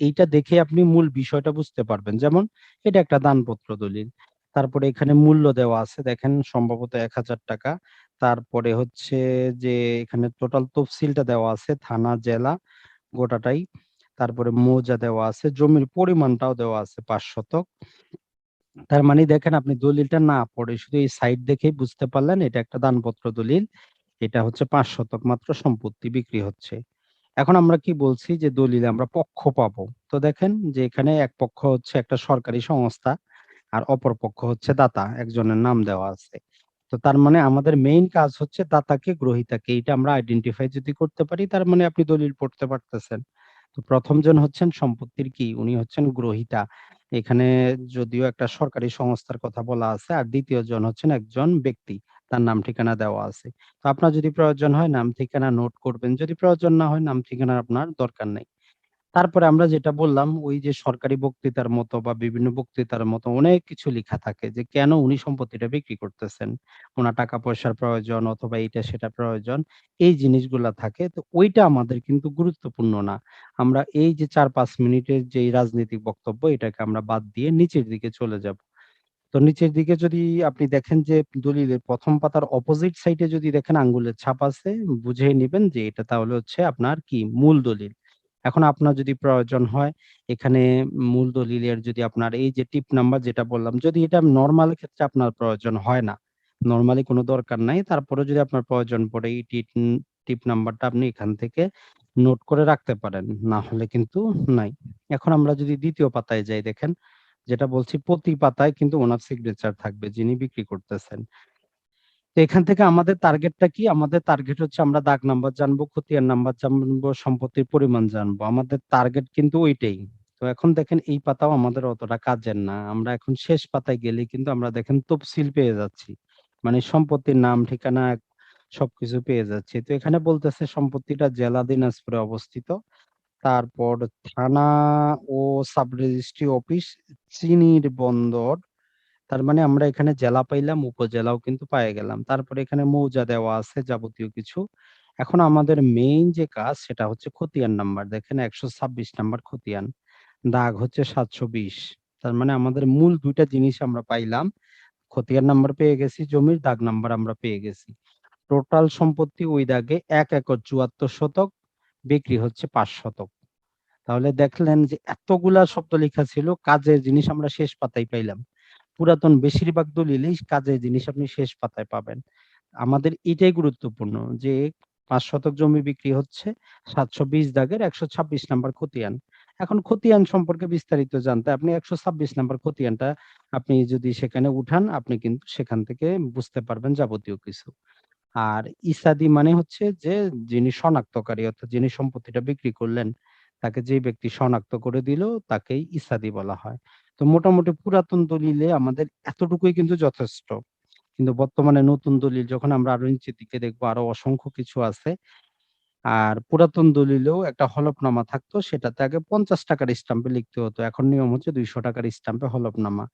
এইটা দেখে আপনি মূল বিষয়টা বুঝতে পারবেন। যেমন এটা একটা দানপত্র দলিল। তারপরে এখানে মূল্য দেওয়া আছে দেখেন সম্ভবত ৳১,০০০ তারপরে হচ্ছে যে এখানে টোটাল তফসিলটা দেওয়া আছে থানা, জেলা গোটাটাই। তারপরে মৌজা দেওয়া আছে, জমির পরিমাণটাও দেওয়া আছে পাঁচ শতক। তার মানে দেখেন আপনি দলিলটা না পড়ে শুধু এই সাইড দেখেই বুঝতে পারলেন এটা একটা দানপত্র দলিল। এটা হচ্ছে পাঁচ শতক মাত্র সম্পত্তি বিক্রি হচ্ছে। এখন আমরা কি বলছি যে দলিলে আমরা পক্ষ পাব তো দেখেন যে এখানে এক পক্ষ হচ্ছে একটা সরকারি সংস্থা আর অপর পক্ষ হচ্ছে দাতা। একজনের নাম দেওয়া আছে। তো তার মানে আমাদের মেইন কাজ হচ্ছে দাতাকে, গ্রহীতাকে এটা আমরা আইডেন্টিফাই যদি করতে পারি, তার মানে আপনি দলিল পড়তে পারতেছেন। তো ১ম জন হচ্ছেন সম্পত্তির কি? উনি হচ্ছেন গ্রহীতা। এখানে যদিও একটা সরকারি সংস্থার কথা বলা আছে, আর ২য় জন হচ্ছেন একজন ব্যক্তি। তার নাম ঠিকানা দেওয়া আছে। তো আপনার যদি প্রয়োজন হয় নাম ঠিকানা নোট করবেন। যদি প্রয়োজন না হয় নাম ঠিকানার আপনার দরকার নাই। তারপরে আমরা যেটা বললাম, ওই যে সরকারি বক্তৃতার মতো বা বিভিন্ন বক্তৃতার মতো অনেক কিছু লিখা থাকে যে কেন উনি সম্পত্তিটা বিক্রি করতেছেন। ওনার টাকা পয়সার প্রয়োজন অথবা এইটা সেটা প্রয়োজন। এই জিনিসগুলা থাকে। তো ওইটা আমাদের কিন্তু গুরুত্বপূর্ণ না। আমরা এই যে ৪-৫ মিনিটের যেই রাজনৈতিক বক্তব্য, এটাকে আমরা বাদ দিয়ে নিচের দিকে চলে যাব। তো নিচের দিকে যদি আপনি দেখেন যে দলিলের প্রথম পাতার অপোজিট সাইডে যদি দেখেন, আঙ্গুলের ছাপ আছে, বুঝেই নিবেন যে এটা তাহলে হচ্ছে আপনার কি মূল দলিল। এখন আপনার যদি প্রয়োজন হয়, এখানে মূল দলিলের যদি আপনার এই যে টিপ নাম্বার যেটা বললাম, যদি এটা নর্মাল ক্ষেত্রে আপনার প্রয়োজন হয় না। নর্মালি কোনো দরকার নাই। তারপরে যদি আপনার প্রয়োজন পড়ে, এই টিপ নাম্বারটা আপনি এখান থেকে নোট করে রাখতে পারেন। না হলে কিন্তু নাই। এখন আমরা যদি দ্বিতীয় পাতায় যাই, দেখেন যেটা বলছি প্রতি পাতায় কিন্তু উনার সিগনেচার থাকবে যিনি বিক্রি করতেছেন। তো এখান থেকে আমাদের টার্গেটটা কি? আমাদের টার্গেট হচ্ছে আমরা দাগ নাম্বার জানব, খতিয়ান নাম্বার জানব, সম্পত্তির পরিমাণ জানব। আমাদের টার্গেট কিন্তু ওইটাই। তো এখন দেখেন এই পাতাও আমাদের অতটা কাজের না। আমরা এখন শেষ পাতায় গেলে কিন্তু আমরা দেখেন তফসিল পেয়ে যাচ্ছি। মানে সম্পত্তির নাম, ঠিকানা সবকিছু পেয়ে যাচ্ছি। তো এখানে বলতেছে সম্পত্তিটা জেলা দিনাজপুরে অবস্থিত। তারপর থানা ও সাব রেজিস্ট্রি অফিস চিনির বন্দর। তার মানে আমরা এখানে জেলা পাইলাম, উপজেলাও কিন্তু পাইয়া গেলাম। তারপরে এখানে মৌজা দেওয়া আছে যাবতীয় কিছু। এখন আমাদের মেইন যে কাজ সেটা হচ্ছে খতিয়ান নাম্বার। দেখেন ১২৬ নাম্বার খতিয়ান। দাগ হচ্ছে ৭২০। তার মানে আমাদের মূল দুইটা জিনিস আমরা পাইলাম। খতিয়ান নাম্বার পেয়ে গেছি জমির, দাগ নাম্বার আমরা পেয়ে গেছি। টোটাল সম্পত্তি ওই দাগে এক একর ৭৪ শতক, বিক্রি হচ্ছে ৫ শতক। তাহলে দেখলেন যে এতগুলা শব্দ লেখা ছিল, কাজের জিনিস আমরা শেষ পাতায় পাইলাম। পুরাতন বেশিরভাগ দলিলেই কাজের জিনিস আপনি শেষ পাতায় পাবেন। আমাদের এটাই গুরুত্বপূর্ণ যে ৫ শতক জমি বিক্রি হচ্ছে ৭২০ দাগের ১২৬ নাম্বার খতিয়ান। এখন খতিয়ান সম্পর্কে বিস্তারিত জানতে আপনি ১২৬ নাম্বার খতিয়ানটা আপনি যদি সেখানে উঠান আপনি কিন্তু সেখান থেকে বুঝতে পারবেন যাবতীয় কিছু। আর ইসাদি মানে হচ্ছে যে যিনি শনাক্তকারী অর্থাৎ যিনি সম্পত্তিটা বিক্রি করলেন, তাকে যে ব্যক্তি শনাক্ত করে দিল তাকেই ইসাদি বলা হয়। তো মোটামুটি পুরাতন দলিলে আমাদের এতটুকুই কিন্তু যথেষ্ট। কিন্তু বর্তমানে নতুন দলিল যখন আমরা আরও নিচের দিকে দেখব আরও অসংখ্য কিছু আছে। আর পুরাতন দলিলেও একটা হলফনামা থাকতো সেটাতে আগে পঞ্চাশ টাকার স্ট্যাম্পে লিখতে হতো। এখন নিয়ম হচ্ছে দুইশো টাকার স্ট্যাম্পে হলফনামা।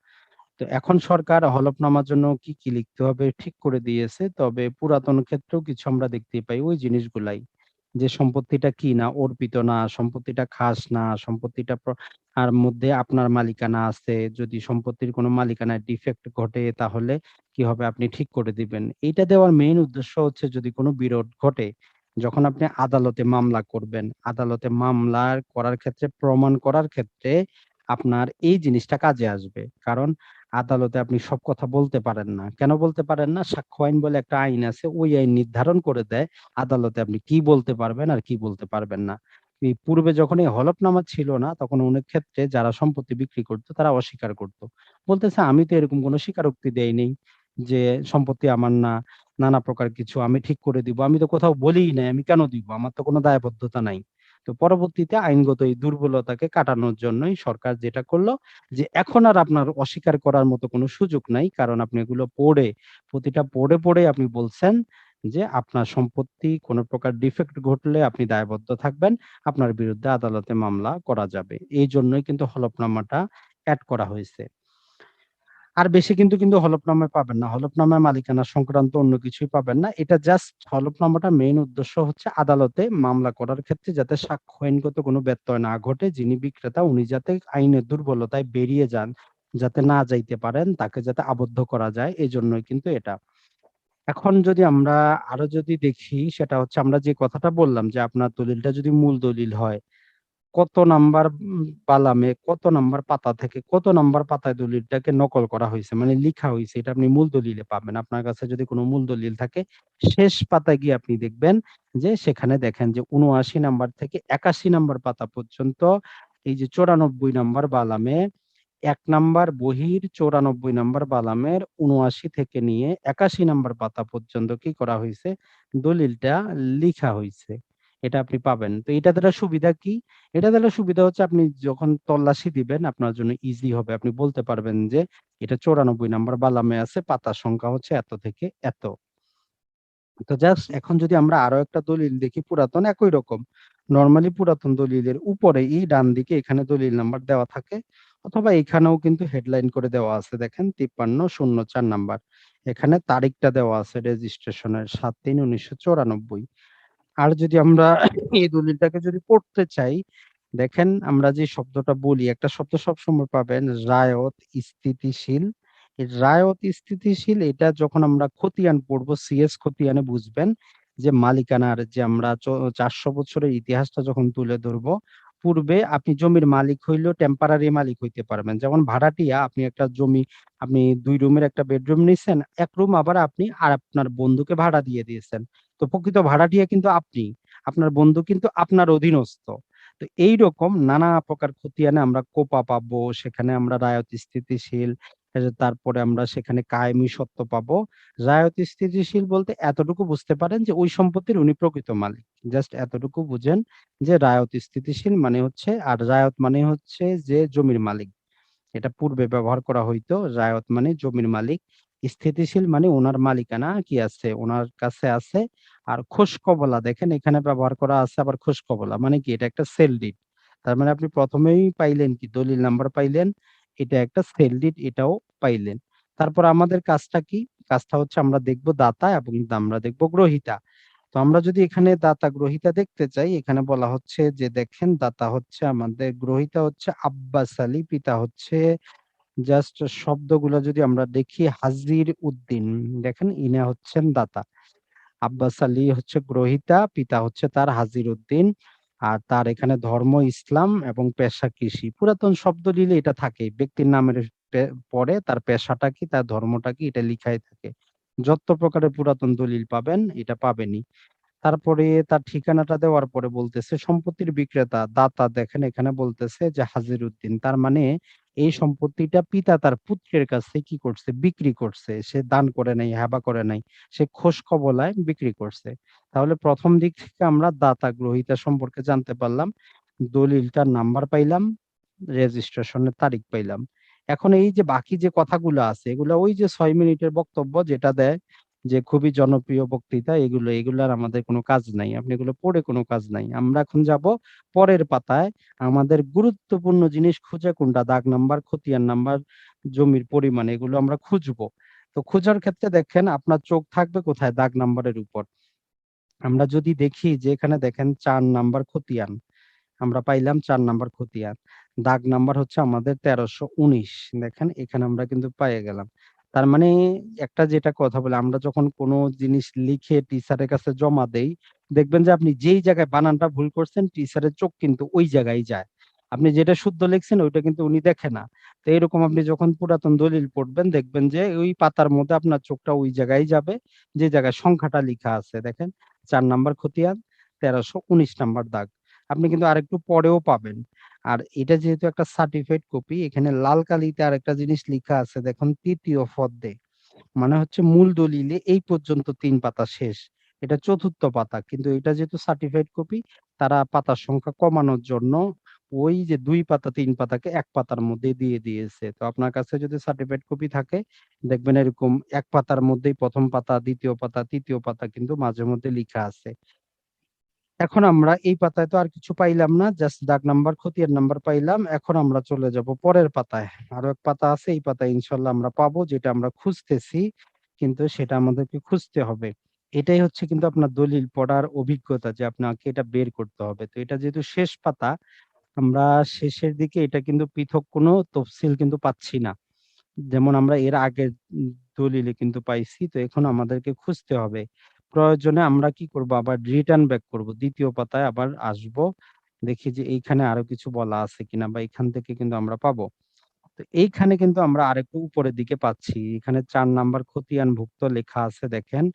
তো এখন সরকার হলফনামার জন্য কি, কি লিখতে হবে ঠিক করে দিয়েছে। তবে পুরাতন ক্ষেত্রেও কিছু আমরা দেখতে পাই ওই জিনিসগুলাই। যে সম্পত্তিটা কি না অর্পিত না, সম্পত্তিটা খাস না, সম্পত্তিটা আর মধ্যে আপনার মালিকানা আছে। যদি সম্পত্তির কোনো মালিকানায় ডিফেক্ট ঘটে তাহলে কি হবে আপনি ঠিক করে দিবেন। এইটা দেওয়ার মেইন উদ্দেশ্য হচ্ছে যদি কোনো বিরোধ ঘটে, যখন আপনি আদালতে মামলা করবেন, আদালতে মামলা করার ক্ষেত্রে প্রমাণ করার ক্ষেত্রে আপনার এই জিনিসটা কাজে আসবে। কারণ আদালতে আপনি সব কথা বলতে পারেন না। কেন বলতে পারেন না? সাক্ষ্য আইন বলে একটা আইন আছে। ওই আইন নির্ধারণ করে দেয় আদালতে আপনি কি বলতে পারবেন আর কি বলতে পারবেন না। পূর্বে যখন এই হলফনামা ছিল না তখন অনেক ক্ষেত্রে যারা সম্পত্তি বিক্রি করতো তারা অস্বীকার করত। বলতেছে আমি তো এরকম কোনো স্বীকারোক্তি দেই নাই যে সম্পত্তি আমার না, নানা প্রকার কিছু আমি ঠিক করে দিব। আমি তো কোথাও বলিই নাই আমি কেন দিব? আমার তো কোনো দায়বদ্ধতা নাই। তো পরবর্তীতে আইনগত এই দুর্বলতাকে কাটানোর জন্যই সরকার যেটা করল যে এখন আর আপনার অস্বীকার করার মতো কোনো সুযোগ নাই। কারণ আপনি এগুলো পড়ে প্রতিটা পড়ে, পড়ে আপনি বলছেন যে আপনার সম্পত্তি কোনো প্রকার ডিফেক্ট ঘটলে আপনি দায়বদ্ধ থাকবেন। আপনার বিরুদ্ধে আদালতে মামলা করা যাবে। এই জন্যই কিন্তু হলফনামাটা অ্যাড করা হইছে। আর বেশি কিন্তু, কিন্তু হলফনামায় পাবেন না। হলফনামায় মালিকানা সংক্রান্ত অন্য কিছুই পাবেন না। এটা জাস্ট হলফনামাটা মেইন উদ্দেশ্য হচ্ছে আদালতে মামলা করার ক্ষেত্রে যাতে সাক্ষ্য আইনগত কোনো ব্যত্যয় না ঘটে, যিনি বিক্রেতা উনি যাতে আইনের দুর্বলতায় বেরিয়ে যান, যাতে না যাইতে পারেন, তাকে যাতে আবদ্ধ করা যায় এই জন্যই কিন্তু এটা। এখন যদি আমরা আরও যদি দেখি সেটা হচ্ছে আমরা যে কথাটা বললাম যে আপনার দলিলটা যদি মূল দলিল হয়, কত নাম্বার বালামে, কত নাম্বার পাতা থেকে কত নাম্বার পাতায় দলিলটাকে নকল করা হয়েছে মানে লিখা হয়েছে, এটা আপনি মূল দলিলে পাবেন। আপনার কাছে যদি কোনো মূল দলিল থাকে, শেষ পাতায় গিয়ে আপনি দেখবেন যে সেখানে দেখেন যে ৭৯ নাম্বার থেকে ৮১ নাম্বার পাতা পর্যন্ত এই যে ৯৪ নাম্বার বালামে, এক নাম্বার বহির ৯৪ নাম্বার বালামের ৭৯ থেকে নিয়ে ৮১ নাম্বার পাতা পর্যন্ত কি করা হয়েছে দলিলটা লিখা হইছে। এটা আপনি পাবেন। তো এটা দ্বারা সুবিধা কি? এটা দ্বারা সুবিধা হচ্ছে আপনি যখন তল্লাশি দিবেন আপনার জন্য ইজি হবে। আপনি বলতে পারবেন যে এটা ৯৪ নাম্বার বালামে আছে, পাতার সংখ্যা হচ্ছে এত থেকে এত। তো জাস্ট এখন যদি আমরা আরও একটা দলিল দেখি পুরাতন একই রকম। নরমালি পুরাতন দলিলের উপরেই ডান দিকে এখানে দলিল নাম্বার দেওয়া থাকে অথবা এখানেও কিন্তু হেডলাইন করে দেওয়া আছে দেখেন ৫৩০৪ নাম্বার। এখানে তারিখটা দেওয়া আছে রেজিস্ট্রেশনের ৭-৩-১৯৯৪ আর যদি আমরা এই দলিলটাকে যদি পড়তে চাই, দেখেন আমরা যে শব্দটা বলি একটা শব্দ সবসময় পাবেন রায়ত স্থিতিশীল। রায়ত স্থিতিশীল এটা যখন আমরা খতিয়ান পড়ব সিএস খতিয়ানে বুঝবেন যে মালিকানার যে আমরা চ ৪০০ বছরের ইতিহাসটা যখন তুলে ধরবো, পূর্বে আপনি জমির মালিক হইলেও টেম্পারারি মালিক হইতে পারবেন। যেমন ভাড়াটিয়া আপনি একটা জমি আপনি দুই রুমের একটা বেডরুম নিছেন, এক রুম আবার আপনি আর আপনার বন্ধুকে ভাড়া দিয়ে দিয়েছেন। তো প্রকৃত ভাড়াটিয়া কিন্তু আপনি। আপনার বন্ধু কিন্তু আপনার অধীনস্থ। তো এইরকম নানা প্রকার খতিয়ানে আমরা কোপা পাবো, সেখানে আমরা রায়ত স্থিতিশীল, তারপরে আমরা সেখানে কায়েমি সত্ত্ব পাবো। রায়ত স্থিতিশীল বলতে এতটুকু বুঝতে পারেন যে ওই সম্পত্তির উনি প্রকৃত মালিক। জাস্ট এতটুকু বুঝেন যে রায়ত স্থিতিশীল মানে হচ্ছে আর রায়ত মানে হচ্ছে যে জমির মালিক। এটা পূর্বে ব্যবহার করা হইতো। রায়ত মানে জমির মালিক। স্থিতিশীল মানে ওনার মালিকানা কি আছে? ওনার কাছে আছে। আর খোশকবলা দেখেন এখানে ব্যবহার করা আছে আবার খোশকবলা। মানে কি? এটা একটা সেল ডিড। তার মানে আপনি ১ম এই পাইলেন কি? দলিল নাম্বার পাইলেন। এটা একটা সেল ডিড এটাও পাইলেন। তারপর আমাদের কাজটা কি? কাজটা হচ্ছে আমরা দেখব দাতা এবং আমরা দেখব গ্রহীতা। তো আমরা যদি এখানে দাতা গ্রহীতা দেখতে চাই, এখানে বলা হচ্ছে যে দেখেন দাতা হচ্ছে আমাদের গ্রহীতা হচ্ছে আব্বাস আলী, পিতা হচ্ছে জাস্ট শব্দগুলো যদি আমরা দেখি হাজির উদ্দিন। দেখেন ইনা হচ্ছেন দাতা। আব্বাস আলী হচ্ছে গ্রহীতা, পিতা হচ্ছে তার হাজির উদ্দিন। আর তার এখানে ধর্ম ইসলাম এবং পেশা কৃষি। পুরাতন শব্দ নিলে এটা থাকে ব্যক্তির নামের পরে তার পেশাটা কি, তার ধর্মটা কি এটা লিখাই থাকে। যত প্রকারের পুরাতন দলিল পাবেন এটা পাবেনই। তারপরে তার ঠিকানাটা দেওয়ার পরে বলতেছে সম্পত্তির বিক্রেতা, দাতা দেখেন এখানে বলতেছে যে হাজির উদ্দিন। তার মানে এই সম্পত্তিটা পিতা তার পুত্রের কাছে কি করছে? বিক্রি করছে। সে দান করে নাই, হেবা করে নাই। সে খোশকবলায় বিক্রি করছে। তাহলে প্রথম দিক থেকে আমরা দাতা গ্রহীতা সম্পর্কে জানতে পারলাম। দলিলটার নাম্বার পাইলাম, রেজিস্ট্রেশনের তারিখ পাইলাম। এখন এই যে বাকি যে কথাগুলো আছে এগুলা ওই যে ছয় মিনিটের বক্তব্য যেটা দেয় যে খুবই জনপ্রিয় বক্তৃতা এগুলো, এগুলার আমাদের কোনো কাজ নাই। আপনি এগুলো পড়ে কোনো কাজ নাই। আমরা এখন যাব পরের পাতায় আমাদের গুরুত্বপূর্ণ জিনিস খুঁজে কোনটা দাগ নাম্বার, খতিয়ান নাম্বার, জমির পরিমাণ এগুলো আমরা খুঁজবো। তো খোঁজার ক্ষেত্রে দেখেন আপনার চোখ থাকবে কোথায়? দাগ নাম্বারের উপর। আমরা যদি দেখি যে এখানে দেখেন চার নাম্বার খতিয়ান। আমরা পাইলাম চার নাম্বার খতিয়ান। দাগ নাম্বার হচ্ছে আমাদের ১৩১৯ দেখেন এখানে আমরা কিন্তু পাইয়া গেলাম। তার মানে একটা যেটা কথা বলে আমরা যখন কোনো জিনিস লিখে টিচারের কাছে জমা দেই, দেখবেন যে আপনি যেই জায়গায় বানানটা ভুল করছেন টিচারের চোখ কিন্তু ওই জায়গায় যায়। আপনি যেটা শুদ্ধ লিখছেন ওইটা কিন্তু উনি দেখে না। তো এরকম আপনি যখন পুরাতন দলিল পড়বেন দেখবেন যে ওই পাতার মধ্যে আপনার চোখটা ওই জায়গায় যাবে যে জায়গায় সংখ্যাটা লিখা আছে দেখেন চার নাম্বার খতিয়ান ১৩১৯ নাম্বার দাগ। আপনি কিন্তু আরেকটু পরেও পাবেন। আর এটা যেহেতু একটা সার্টিফাইড কপি এখানে লাল কালিতে আরেকটা জিনিস লিখা আছে দেখুন ৩য় ফর্দে। মানে হচ্ছে মূল দলিলে এই পর্যন্ত তিন পাতা শেষ। এটা চতুর্থ পাতা। কিন্তু এটা যেহেতু সার্টিফাইড কপি তারা পাতার সংখ্যা কমানোর জন্য ওই যে দুই পাতা তিন পাতাকে এক পাতার মধ্যে দিয়ে দিয়েছে। তো আপনার কাছে যদি সার্টিফাইড কপি থাকে দেখবেন এরকম এক পাতার মধ্যেই প্রথম পাতা, দ্বিতীয় পাতা, তৃতীয় পাতা কিন্তু মাঝে মধ্যে লিখা আছে। এখন আমরা এই পাতায় তো আর কিছু পাইলাম না। জাস্ট দাগ নাম্বার, খতিয়ান নাম্বার পাইলাম। এখন আমরা চলে যাব পরের পাতায়। আরও এক পাতা আছে। এই পাতায় ইনশাআল্লাহ আমরা পাবো যেটা আমরা খুঁজতেছি। কিন্তু সেটা আমাদেরকে খুঁজতে হবে। এটাই হচ্ছে কিন্তু আপনার দলিল পড়ার অভিজ্ঞতা যে আপনাকে এটা বের করতে হবে। তো এটা যেহেতু শেষ পাতা, আমরা শেষের দিকে এটা কিন্তু পৃথক কোনো তফসিল কিন্তু পাচ্ছি না। যেমন আমরা এর আগের দলিলে কিন্তু পাইছি। তো এখন আমাদেরকে খুঁজতে হবে। প্রয়োজনে আমরা কি করব আবার রিটার্ন ব্যাক করব। দ্বিতীয় পাতায় আবার আসব দেখি যে এইখানে আরও কিছু বলা আছে কিনা বা এখান থেকে কিন্তু আমরা পাবো। তো এইখানে কিন্তু আমরা আরেকটু উপরের দিকে পাচ্ছি। এখানে চার নাম্বার খতিয়ানভুক্ত লেখা আছে, দেখেন।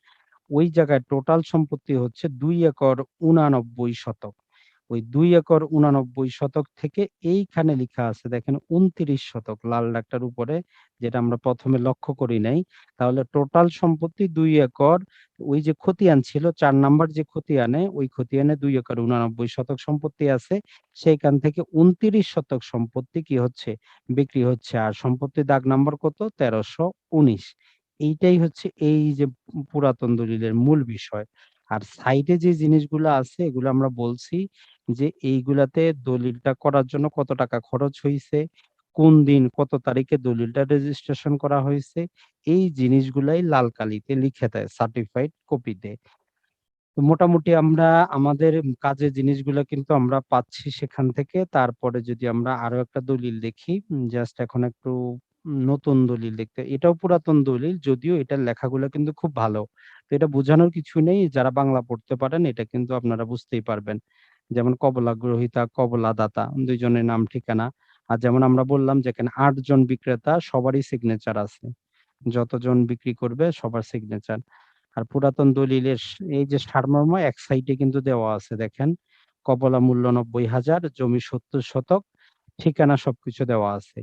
ওই জায়গায় টোটাল সম্পত্তি হচ্ছে দুই একর ৮৯ শতক। ওই ২ একর ৮৯ শতক থেকে এইখানে লিখা আছে, দেখেন ২৯ শতক, লাল দাগটার উপরে, যেটা আমরা প্রথমে লক্ষ্য করি নাই। তাহলে টোটাল সম্পত্তি দুই একর, ওই যে খতিয়ান ছিল, চার নাম্বার যে খতিয়ানে, ওই খতিয়ানে দুই একর ৮৯ শতক সম্পত্তি আছে। সেইখান থেকে ২৯ শতক সম্পত্তি কি হচ্ছে? বিক্রি হচ্ছে। আর সম্পত্তির দাগ নাম্বার কত? ১৩১৯ এইটাই হচ্ছে এই যে পুরাতন দলিলের মূল বিষয়। আর সাইডে যে জিনিসগুলো আছে এগুলো আমরা বলছি যে এইগুলাতে দলিলটা করার জন্য কত টাকা খরচ হয়েছে কোন দিন কত তারিখে দলিলটা রেজিস্ট্রেশন করা হয়েছে এই জিনিসগুলাই লাল কালিতে লিখে দেয় সার্টিফাইড কপিতে। মোটামুটি আমরা আমাদের কাজের জিনিসগুলো কিন্তু আমরা পাচ্ছি সেখান থেকে। তারপরে যদি আমরা আরও একটা দলিল দেখি, জাস্ট এখন একটু নতুন দলিল দেখতে এটাও পুরাতন দলিল যদিও এটার লেখাগুলো কিন্তু খুব ভালো। তো এটা বোঝানোর কিছু নেই। যারা বাংলা পড়তে পারেন এটা কিন্তু আপনারা বুঝতেই পারবেন। যেমন কবলা গ্রহীতা, কবলা দাতা ২ জনের নাম ঠিকানা। আর যেমন আমরা বললাম যে এখানে ৮ জন বিক্রেতা সবারই সিগনেচার আছে। যতজন বিক্রি করবে সবার সিগনেচার। আর পুরাতন দলিলের এই যে সারমর্ম এক সাইডে কিন্তু দেওয়া আছে দেখেন। কবলা মূল্য ৯০,০০০, জমি ৭০ শতক, ঠিকানা সবকিছু দেওয়া আছে।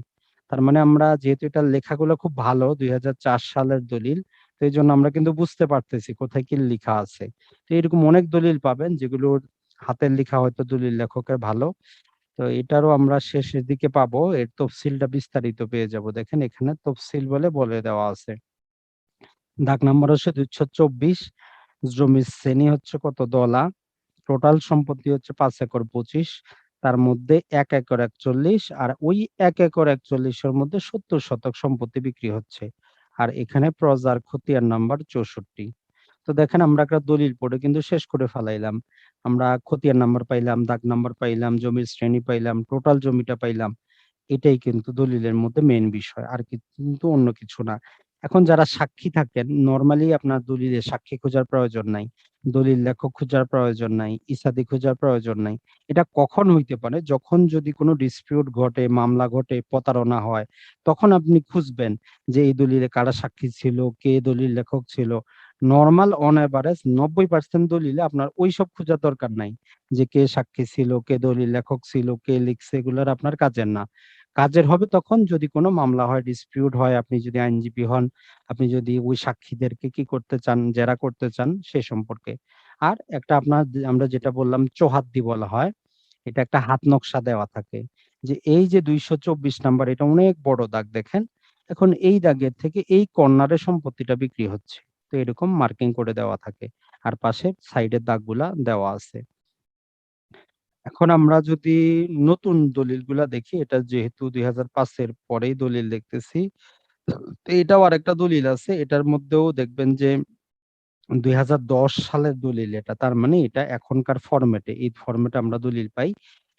তার মানে আমরা যেহেতু এটার লেখাগুলো খুব ভালো ২০০৪ সালের দলিল। তো এই জন্য আমরা কিন্তু বুঝতে পারতেছি কোথায় কি লেখা আছে। তো এরকম অনেক দলিল পাবেন যেগুলোর হাতের লেখা হয়তো দলিল লেখকের ভালো। তো এটারও আমরা শেষের দিকে পাবো। এর তফসিলটা বিস্তারিত পেয়ে যাব। দেখেন এখানে তফসিল বলে, বলে দেওয়া আছে। দাগ নাম্বার হচ্ছে ২২৪ জমির শ্রেণি হচ্ছে কত দলা। টোটাল সম্পত্তি হচ্ছে পাঁচ একর ২৫ তার মধ্যে এক একর ৪১ আর ওই এক একর ৪১ এর মধ্যে ৭০ শতক সম্পত্তি বিক্রি হচ্ছে। আর এখানে প্রজার খতিয়ার নাম্বার ৬৪। তো দেখেন আমরা একটা দলিল পড়ে কিন্তু শেষ করে ফেলাইলাম। আমরা খতিয়ার নাম্বার পাইলাম, দাগ নাম্বার পাইলাম, জমির শ্রেণি পাইলাম, টোটাল জমিটা পাইলাম। এটাই কিন্তু দলিলের মধ্যে মেন বিষয়। আর কিন্তু অন্য কিছু না। এখন যারা সাক্ষী থাকেন নরমালি আপনার দলিলে সাক্ষী খোঁজার প্রয়োজন নাই। দলিল লেখক খোঁজার প্রয়োজন নাই, ইসাদি খোঁজার প্রয়োজন নাই। এটা কখন হইতে পারে? যখন যদি কোনো ডিসপিউট ঘটে, মামলা ঘটে, প্রতারণা হয়, তখন আপনি খুঁজবেন যে এই দলিলে কারা সাক্ষী ছিল, কে দলিল লেখক ছিল। নর্মাল অন এভারেজ ৯০% দলিলে আপনার ওই সব খোঁজার দরকার নাই। যে কে সাক্ষী ছিল, কে দলিল লেখক ছিল, কে লিখছে এগুলো আর আপনার কাজের না। কাজের হবে তখন যদি কোনো মামলা হয়, ডিসপিউট হয়, আপনি যদি আইনজীবী হন, আপনি যদি ওই সাক্ষীদেরকে কি করতে চান, জেরা করতে চান সে সম্পর্কে। আর একটা আপনার আমরা যেটা বললাম চৌহাদ্দি বলা হয়। এটা একটা হাত নকশা দেওয়া থাকে। যে এই যে ২২৪ নাম্বার এটা অনেক বড় দাগ দেখেন। এখন এই দাগের থেকে এই কর্নারে সম্পত্তিটা বিক্রি হচ্ছে। তো এরকম মার্কিং করে দেওয়া থাকে। আর পাশে সাইডের দাগগুলা দেওয়া আছে। এখন আমরা যদি নতুন দলিলগুলা দেখি, এটা যেহেতু ২০০৫ এর পরেই দলিল দেখতেছি। এটাও আরেকটা দলিল আছে। এটার মধ্যেও দেখবেন যে ২০১০ সালের দলিল এটা। তার মানে এটা এখনকার ফরমেটে, এই ফরমেটে আমরা দলিল পাই।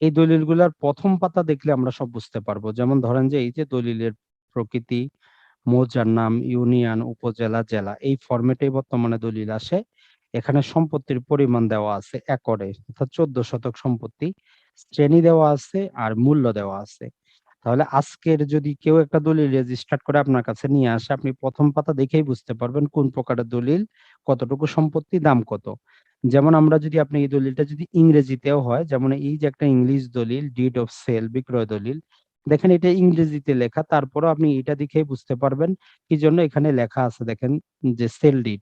এই দলিলগুলার ১ম পাতা দেখলে আমরা সব বুঝতে পারব। যেমন ধরেন যে এই যে দলিলের প্রকৃতি, মৌজার নাম, ইউনিয়ন, উপজেলা, জেলা এই ফরমেটেই বর্তমানে দলিল আসে। এখানে সম্পত্তির পরিমাণ দেওয়া আছে একরে অর্থাৎ ১৪ শতক সম্পত্তি। শ্রেণি দেওয়া আছে আর মূল্য দেওয়া আছে। তাহলে আজকের যদি কেউ একটা দলিল রেজিস্টার করে আপনার কাছে নিয়ে আসে, আপনি প্রথম পাতা দেখেই বুঝতে পারবেন কোন প্রকারের দলিল, কতটুকু সম্পত্তি, দাম কত। যেমন আমরা যদি আপনি এই দলিলটা যদি ইংরেজিতেও হয়, যেমন এই যে একটা ইংলিশ দলিল ডিড অফ সেল বিক্রয় দলিল। দেখেন এটা ইংরেজিতে লেখা তারপরও আপনি এটা দেখেই বুঝতে পারবেন কি জন্য এখানে লেখা আছে দেখেন যে সেল ডিড।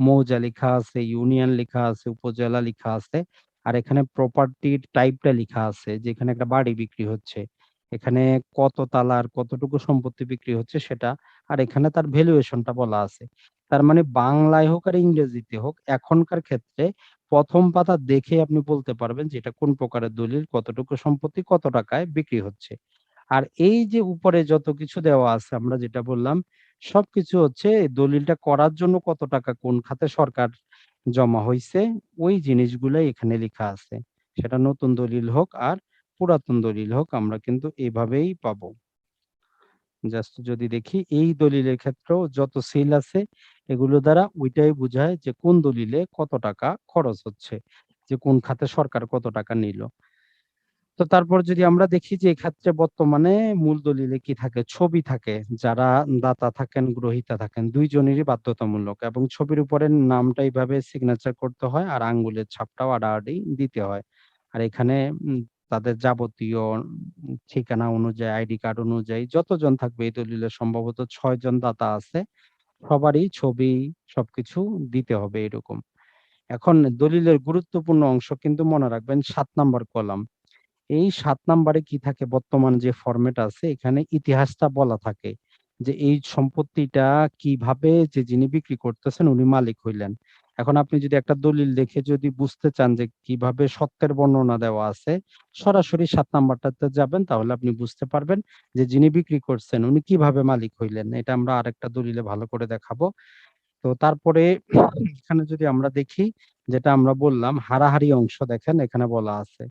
মৌজা লেখা আছে, ইউনিয়ন লেখা আছে, উপজেলা লেখা আছে। আর এখানে প্রপার্টির টাইপটা লেখা আছে যে এখানে একটা বাড়ি বিক্রি হচ্ছে। এখানে কত তালার কতটুকু সম্পত্তি বিক্রি হচ্ছে সেটা। আর এখানে তার ভ্যালুয়েশনটা বলা আছে। তার মানে বাংলায় হোক আর ইংরেজিতে হোক এখনকার ক্ষেত্রে প্রথম পাতা দেখে আপনি বলতে পারবেন যে এটা কোন প্রকারের দলিল, কতটুকু সম্পত্তি, কত টাকায় বিক্রি হচ্ছে। আর এই যে উপরে যত কিছু দেওয়া আছে আমরা যেটা বললাম, সবকিছু হচ্ছে দলিলটা করার জন্য কত টাকা, কোন খাতে সরকার জমা হয়েছে ওই জিনিসগুলাই এখানে লেখা আছে। সেটা নতুন দলিল হোক আর পুরাতন দলিল হোক, আমরা কিন্তু এভাবেই পাবো। জাস্ট যদি দেখি, এই দলিলের ক্ষেত্রেও যত সিল আছে, এগুলো দ্বারা ওইটাই বুঝায় যে কোন দলিলে কত টাকা খরচ হচ্ছে। যে কোন খাতে সরকার কত টাকা নিল। তো তারপর যদি আমরা দেখি যে এক্ষেত্রে বর্তমানে মূল দলিলে কি থাকে? ছবি থাকে। যারা দাতা থাকেন, গ্রহীতা থাকেন ২ জনেরই বাধ্যতামূলক এবং ছবির উপরে নামটা এইভাবে সিগনেচার করতে হয় আর আঙ্গুলের ছাপটাও আড়াআড়ি দিতে হয়। আর এখানে তাদের যাবতীয় ঠিকানা অনুযায়ী, আইডি কার্ড অনুযায়ী যতজন থাকবে এই দলিলে সম্ভবত ৬ জন দাতা আছে। সবারই ছবি সবকিছু দিতে হবে এরকম। এখন দলিলের গুরুত্বপূর্ণ অংশ কিন্তু মনে রাখবেন সাত নাম্বার কলাম। এই সাত নাম্বারে কি থাকে বর্তমান যে ফরমেট আছে এখানে ইতিহাসটা বলা থাকে। যে এই সম্পত্তিটা কীভাবে যে যিনি বিক্রি করতেছেন উনি মালিক হইলেন। এখন আপনি যদি একটা দলিল দেখে যদি বুঝতে চান যে কীভাবে সত্যের বর্ণনা দেওয়া আছে, সরাসরি সাত নাম্বারটাতে যাবেন তাহলে আপনি বুঝতে পারবেন যে যিনি বিক্রি করছেন উনি কীভাবে মালিক হইলেন। এটা আমরা আরেকটা দলিলে ভালো করে দেখাবো। তো তারপরে এখানে যদি আমরা দেখি যেটা আমরা বললাম হারাহারি অংশ দেখেন এখানে বলা আছে।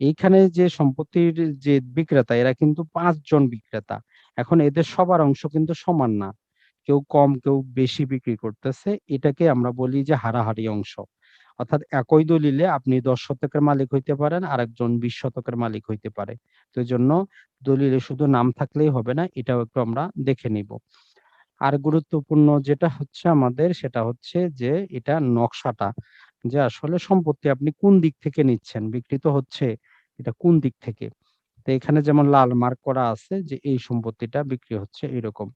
এইখানে যে সম্পত্তির যে বিক্রেতা এরা কিন্তু পাঁচজন বিক্রেতা। এখন এদের সবার অংশ কিন্তু সমান না। কেউ কম, কেউ বেশি বিক্রি করতেছে। এটাকে আমরা বলি যে হারাহারি অংশ। অর্থাৎ একই দলিলে আপনি ১০ শতকের মালিক হইতে পারেন, আরেকজন ২০ শতকের মালিক হইতে পারে। তো এজন্য দলিলে শুধু নাম থাকলেই হবে না, এটাও একটু আমরা দেখে নিব। আর গুরুত্বপূর্ণ যেটা হচ্ছে আমাদের সেটা হচ্ছে যে এটা নকশাটা। যে আসলে সম্পত্তি আপনি কোন দিক থেকে নিচ্ছেন, বিক্রি তো হচ্ছে, এটা কোন দিক থেকে। তো এখানে যেমন লাল মার্ক করা আছে যে এই সম্পত্তিটা বিক্রি হচ্ছে এরকম।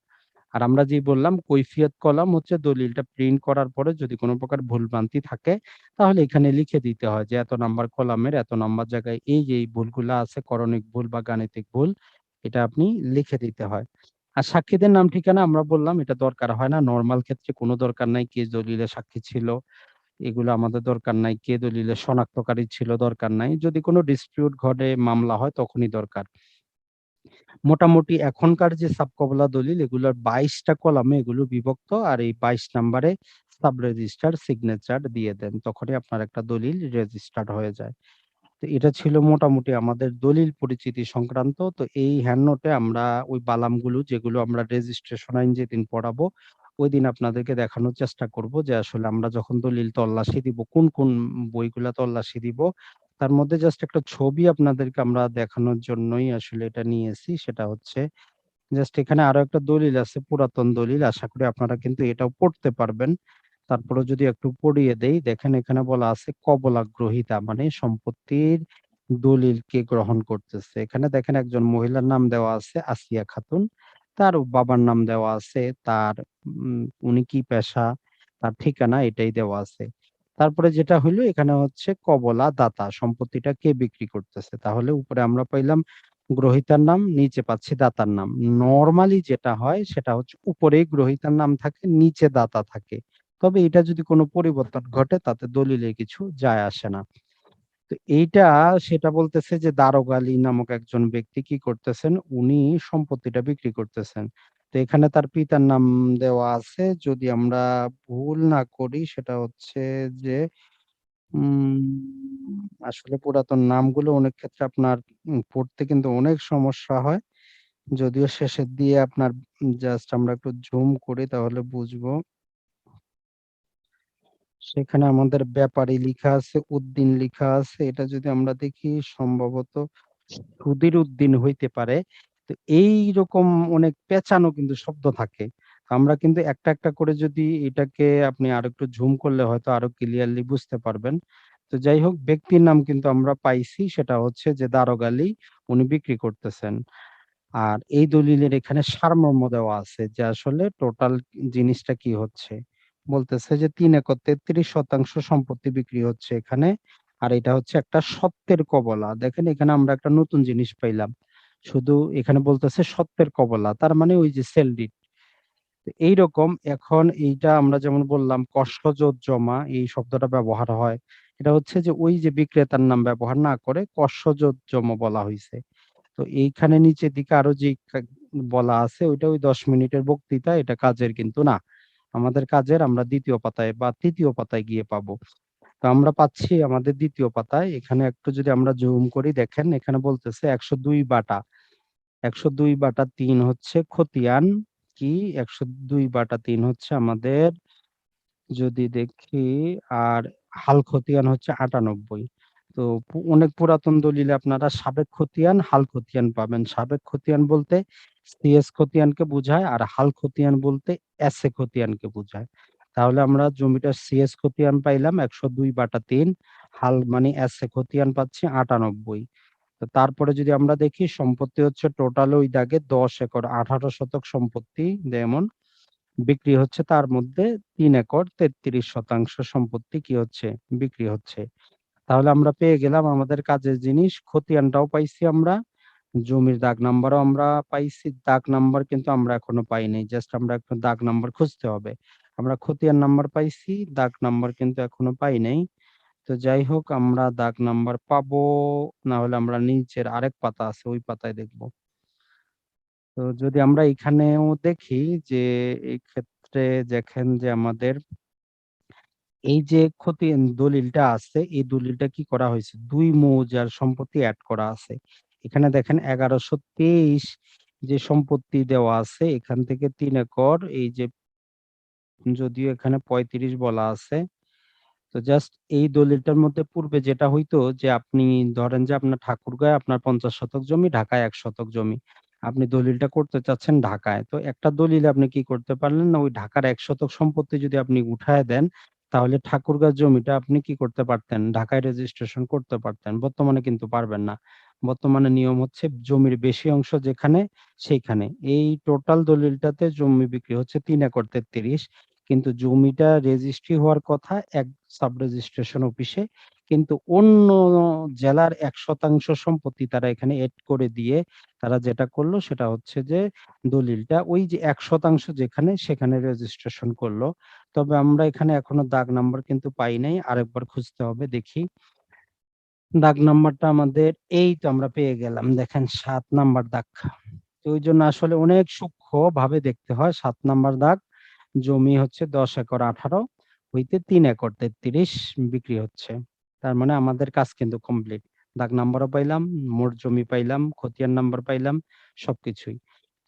আর আমরা যে বললাম কৈফিয়ত কলাম হচ্ছে দলিলটা প্রিন্ট করার পরে যদি কোন প্রকার ভুলভ্রান্তি থাকে, তাহলে এখানে লিখে দিতে হয় যে এত নাম্বার কলামের এত নাম্বার জায়গায় এই যে এই ভুলগুলা আছে, করণিক ভুল বা গাণিতিক ভুল, এটা আপনি লিখে দিতে হয়। আর সাক্ষীদের নাম ঠিকানা আমরা বললাম এটা দরকার হয় না। নর্মাল ক্ষেত্রে কোনো দরকার নাই। কে দলিলে সাক্ষী ছিল এগুলো আমাদের দরকার নাই। কে দলিলে শনাক্তকারী ছিল দরকার নাই। যদি কোনো ডিসপিউট ঘটে মামলা হয় তখনই দরকার। মোটামুটি এখনকার যে সাবকবলা দলিল এগুলোর ২২ টা কলামে এগুলো বিভক্ত আর এই ২২ নাম্বারে সাব রেজিস্ট্রার সিগনেচার দিয়ে দেন। তখনই আপনার একটা দলিল রেজিস্টার্ড হয়ে যায়। তো এটা ছিল মোটামুটি আমাদের দলিল পরিচিতি সংক্রান্ত। তো এই হ্যান্ড নোটে আমরা ওই বালামগুলো যেগুলো আমরা রেজিস্ট্রেশন আইন যেদিন পড়াবো, ওইদিন আপনাদেরকে দেখানোর চেষ্টা করব যে আসলে আমরা যখন দলিল তল্লাশি দিব, কোন, কোন বইগুলা তল্লাশি দিব। তার মধ্যে জাস্ট একটা ছবি আপনাদেরকে আমরা দেখানোর জন্যই আসলে এটা নিয়েছি। সেটা হচ্ছে জাস্ট এখানে আরও একটা দলিল আছে, পুরাতন দলিল। আশা করি আপনারা কিন্তু এটাও পড়তে পারবেন। তারপরে যদি একটু পড়িয়ে দেই, দেখেন এখানে বলা আছে কবলা গ্রহীতা মানে সম্পত্তির দলিলকে গ্রহণ করতেছে। এখানে দেখেন একজন মহিলার নাম দেওয়া আছে আসিয়া খাতুন। তার বাবার নাম দেওয়া আছে, তার উম উনি কি পেশা, তার ঠিকানা এটাই দেওয়া আছে। তারপরে যেটা হইল এখানে হচ্ছে কবলা দাতা সম্পত্তিটা কে বিক্রি করতেছে। তাহলে উপরে আমরা পাইলাম গ্রহীতার নাম, নিচে পাচ্ছি দাতার নাম। নরমালি যেটা হয় সেটা হচ্ছে উপরেই গ্রহীতার নাম থাকে, নিচে দাতা থাকে। তবে এটা যদি কোনো পরিবর্তন ঘটে তাতে দলিলে কিছু যায় আসে না। তো এইটা সেটা বলতেছে যে দারোগা আলী নামক একজন ব্যক্তি কি করতেছেন, উনি সম্পত্তিটা বিক্রি করতেছেন। তো এখানে তার পিতার নাম দেওয়া আছে। যদি আমরা ভুল না করি সেটা হচ্ছে যে উম আসলে পুরাতন নামগুলো অনেক ক্ষেত্রে আপনার পড়তে কিন্তু অনেক সমস্যা হয়। যদিও শেষের দিয়ে আপনার জাস্ট আমরা একটু জুম করি তাহলে বুঝব। সেখানে আমাদের ব্যাপারী লিখা আছে, উদ্দিন লিখা আছে। এটা যদি আমরা দেখি সম্ভবত সুধীর উদ্দিন হইতে পারে। তো এইরকম অনেক পেঁচানো কিন্তু শব্দ থাকে। আমরা কিন্তু একটা, একটা করে যদি এটাকে আপনি আরেকটু ঝুম করলে হয়তো আরও ক্লিয়ারলি বুঝতে পারবেন। তো যাই হোক ব্যক্তির নাম কিন্তু আমরা পাইছি সেটা হচ্ছে যে দারোগা আলী উনি বিক্রি করতেছেন। আর এই দলিলের এখানে সারমর্ম দেওয়া আছে যে আসলে টোটাল জিনিসটা কি হচ্ছে। বলতেছে যে ৩ একর ৩৩% সম্পত্তি বিক্রি হচ্ছে এখানে। আর এটা হচ্ছে একটা সত্যের কবলা। দেখেন এখানে আমরা একটা নতুন জিনিস পাইলাম। শুধু এখানে বলতেছে সত্যের কবলা। তার মানে ওই যে সেল ডিড। এইরকম এখন এইটা আমরা যেমন বললাম কস্যযোজ জমা, এই শব্দটা ব্যবহার হয়। এটা হচ্ছে যে ওই যে বিক্রেতার নাম ব্যবহার না করে কস্যযোজ জমা বলা হইছে। তো এইখানে নিচের দিকে আরও যে বলা আছে, ওইটা ওই ১০ মিনিটের বক্তৃতা, এটা কাজের কিন্তু না। আমাদের কাজের আমরা দ্বিতীয় পাতায় বা তৃতীয় পাতায় গিয়ে পাবো। তো আমরা পাচ্ছি আমাদের দ্বিতীয় পাতায় এখানে একটু যদি আমরা জুম করি দেখেন এখানে বলতেছে ১০২ বাটা। ১০২ বাটা তিন হচ্ছে খতিয়ান কি ১০২ বাটা তিন হচ্ছে আমাদের যদি দেখি আর হাল খতিয়ান হচ্ছে ৯৮ তো অনেক পুরাতন দলিলে আপনারা সাবেক খতিয়ান, হাল খতিয়ান পাবেন। সাবেক খতিয়ান বলতে সিএস খতিয়ানকে বুঝায় আর হাল খতিয়ান বলতে এস এ খতিয়ানকে বুঝায়। তাহলে আমরা জমিটার সিএস খতিয়ান পাইলাম ১০২ বাটা তিন হাল মানে এস এ খতিয়ান পাচ্ছি ৯৮ তো তারপরে যদি আমরা দেখি সম্পত্তি হচ্ছে টোটাল ওই দাগে ১০ একর ১৮ শতক সম্পত্তি যেমন বিক্রি হচ্ছে তার মধ্যে তিন একর ৩৩ শতাংশ সম্পত্তি কি হচ্ছে বিক্রি হচ্ছে। তাহলে আমরা পেয়ে গেলাম আমাদের কাজের জিনিস খতিয়ানটাও পাইছি আমরা, জমির দাগ নাম্বারও আমরা পাইছি। দাগ নাম্বার কিন্তু আমরা এখনও পাইনি জাস্ট আমরা এখন দাগ নাম্বার খুঁজতে হবে। আমরা খতিয়ান নাম্বার পাইছি, দাগ নাম্বার কিন্তু এখনও পাই নাই। তো যাই হোক আমরা দাগ নাম্বার পাবো, না হলে আমরা নিচের আরেক পাতা আছে ওই পাতায় দেখব। তো যদি আমরা এখানেও দেখি যে এই ক্ষেত্রে দেখেন যে আমাদের এই যে খতিয়ান দলিলটা আছে এই দলিলটা কি করা হয়েছে দুই মৌজার সম্পত্তি অ্যাড করা আছে। এখানে দেখেন ১১২৩ যে সম্পত্তি দেওয়া আছে এখান থেকে তিন একর এই যে যদিও এখানে ৩৫ বলা আছে। তো জাস্ট এই দলিলটার মধ্যে পূর্বে যেটা হইতো যে আপনি ধরেন যে আপনার ঠাকুরগাঁয়ে আপনার ৫০ শতক জমি, ঢাকায় এক শতক জমি। আপনি দলিলটা করতে চাচ্ছেন ঢাকায়। তো একটা দলিলে আপনি কি করতে পারলেন না ওই ঢাকার এক শতক সম্পত্তি যদি আপনি উঠায় দেন, তাহলে ঠাকুরগাঁও জমিটা আপনি কি করতে পারতেন? ঢাকায় রেজিস্ট্রেশন করতে পারতেন। বর্তমানে কিন্তু পারবেন না। বর্তমানে নিয়ম হচ্ছে জমির বেশি অংশ যেখানে সেইখানে। এই টোটাল দলিলটাতে জমি বিক্রি হচ্ছে ৩ একর ৩৩ কিন্তু জমিটা রেজিস্ট্রি হওয়ার কথা এক সাব রেজিস্ট্রেশন অফিসে। কিন্তু অন্য জেলার এক শতাংশ সম্পত্তি তারা এখানে এড করে দিয়ে তারা যেটা করল সেটা হচ্ছে যে দলিলটা ওই যে এক শতাংশ যেখানে সেখানে রেজিস্ট্রেশন করল। তবে আমরা এখানে এখনও দাগ নাম্বার কিন্তু পাই নাই। আরেকবার খুঁজতে হবে, দেখি। দাগ নাম্বারটা আমাদের এই তো আমরা পেয়ে গেলাম। দেখেন সাত নাম্বার দাগ। তো ওই জন্য আসলে অনেক সূক্ষ্ম ভাবে দেখতে হয়। সাত নাম্বার দাগ। জমি হচ্ছে ১০ একর ১৮ হইতে তিন একর ৩৩ বিক্রি হচ্ছে। তার মানে আমাদের কাজ কিন্তু কমপ্লিট। দাগ নাম্বারও পাইলাম, মোট জমি পাইলাম, খতিয়ান নাম্বার পাইলাম, সবকিছুই।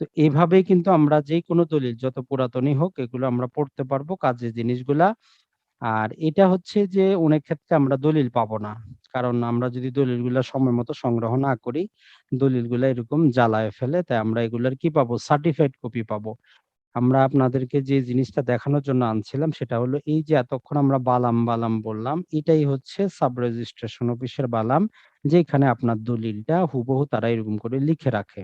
তো এভাবেই কিন্তু আমরা যেকোনো দলিল যত পুরাতনই হোক এগুলো আমরা পড়তে পারব কাজের জিনিসগুলা। আর এটা হচ্ছে যে অনেক ক্ষেত্রে আমরা দলিল পাবো না। কারণ আমরা যদি দলিলগুলা সময় মতো সংগ্রহ না করি, দলিলগুলা এরকম জ্বালায় ফেলে। তাই আমরা এগুলার কি পাবো? সার্টিফাইড কপি পাবো। আমরা আপনাদেরকে যে জিনিসটা দেখানোর জন্য আনছিলাম সেটা হলো এই যে এতক্ষণ আমরা বালাম, বালাম বললাম এটাই হচ্ছে সাব রেজিস্ট্রেশন অফিসের বালাম। যেখানে আপনার দলিলটা হুবহু তারা এরকম করে লিখে রাখে।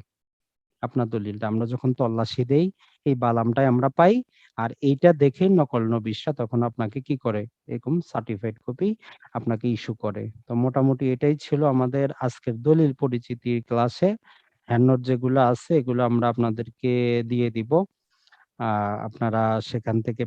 আপনার দলিলটা আমরা যখন তল্লাশি দেই এই বালামটাই আমরা পাই। আর এইটা দেখে নকল নবিশরা তখন আপনাকে কি করে? এরকম সার্টিফাইড কপি আপনাকে ইস্যু করে। তো মোটামুটি এটাই ছিল আমাদের আজকের দলিল পরিচিতির ক্লাসে। হ্যান্ড যেগুলো আছে এগুলো আমরা আপনাদেরকে দিয়ে দিব। আপনারা সেখান থেকে